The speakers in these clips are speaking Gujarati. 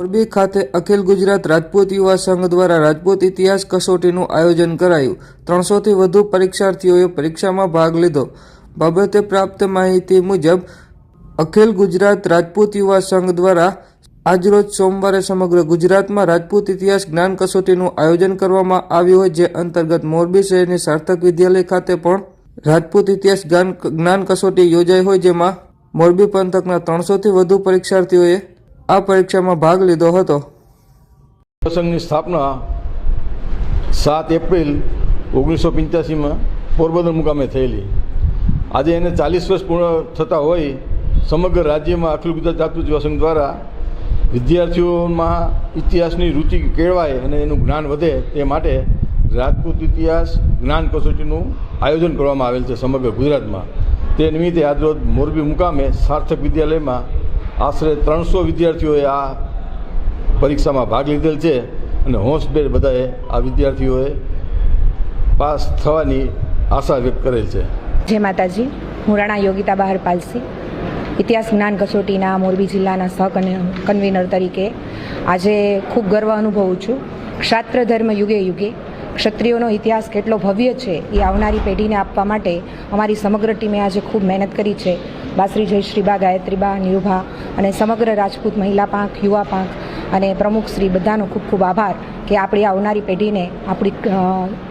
મોરબી ખાતે અખિલ ગુજરાત રાજપૂત યુવા સંઘ દ્વારા રાજપૂત ઇતિહાસ કસોટીનું આયોજન કરાયું. ત્રણસોથી વધુ પરીક્ષાર્થીઓએ પરીક્ષામાં ભાગ લીધો. બાબતે પ્રાપ્ત માહિતી મુજબ, અખિલ ગુજરાત રાજપૂત યુવા સંઘ દ્વારા આજરોજ સોમવારે સમગ્ર ગુજરાતમાં રાજપૂત ઇતિહાસ જ્ઞાન કસોટીનું આયોજન કરવામાં આવ્યું હોય, જે અંતર્ગત મોરબી શહેરની સાર્થક વિદ્યાલય ખાતે પણ રાજપૂત ઇતિહાસ જ્ઞાન જ્ઞાન કસોટી યોજાઈ હોય, જેમાં મોરબી પંથકના ત્રણસોથી વધુ પરીક્ષાર્થીઓએ આ પરીક્ષામાં ભાગ લીધો હતો. પ્રસંગની સ્થાપના સાત એપ્રિલ ઓગણીસો પંચ્યાસીમાં પોરબંદર મુકામે થયેલી. આજે એને ચાલીસ વર્ષ પૂર્ણ થતા હોય સમગ્ર રાજ્યમાં અખિલ ગુજરાત રાજપૂત યુવા સંઘ દ્વારા વિદ્યાર્થીઓમાં ઇતિહાસની રુચિ કેળવાય અને એનું જ્ઞાન વધે તે માટે રાજપૂત ઇતિહાસ જ્ઞાન કસોટીનું આયોજન કરવામાં આવેલ છે સમગ્ર ગુજરાતમાં. તે નિમિત્તે આજરોજ મોરબી મુકામે સાર્થક વિદ્યાલયમાં આશરે ત્રણસો વિદ્યાર્થીઓએ આ પરીક્ષામાં ભાગ લીધેલ છે અને હોંશભેર બધાએ આ વિદ્યાર્થીઓએ પાસ થવાની આશા વ્યક્ત કરેલ છે. જય માતાજી. હું રાણા યોગિતા બહાર પાલસી. ઇતિહાસ જ્ઞાન કસોટીના મોરબી જિલ્લાના સહ કન્વીનર તરીકે આજે ખૂબ ગર્વ અનુભવું છું. ક્ષાત્ર ધર્મ યુગે યુગે ક્ષત્રિયોનો ઇતિહાસ કેટલો ભવ્ય છે એ આવનારી પેઢીને આપવા માટે અમારી સમગ્ર ટીમે આજે ખૂબ મહેનત કરી છે. બાશ્રી જયશ્રીબા, ગાયત્રીબા, નિરૂભા અને સમગ્ર રાજપૂત મહિલા પાંખ, યુવા પાંખ અને પ્રમુખ શ્રી બધાનો ખૂબ ખૂબ આભાર કે આપણી આવનારી પેઢીને આપણી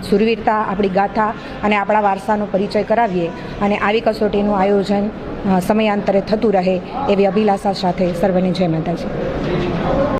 સુરવીરતા, આપણી ગાથા અને આપણા વારસાનો પરિચય કરાવીએ અને આવી કસોટીનું આયોજન સમયાંતરે થતું રહે એવી અભિલાષા સાથે સર્વને જય માતાજી.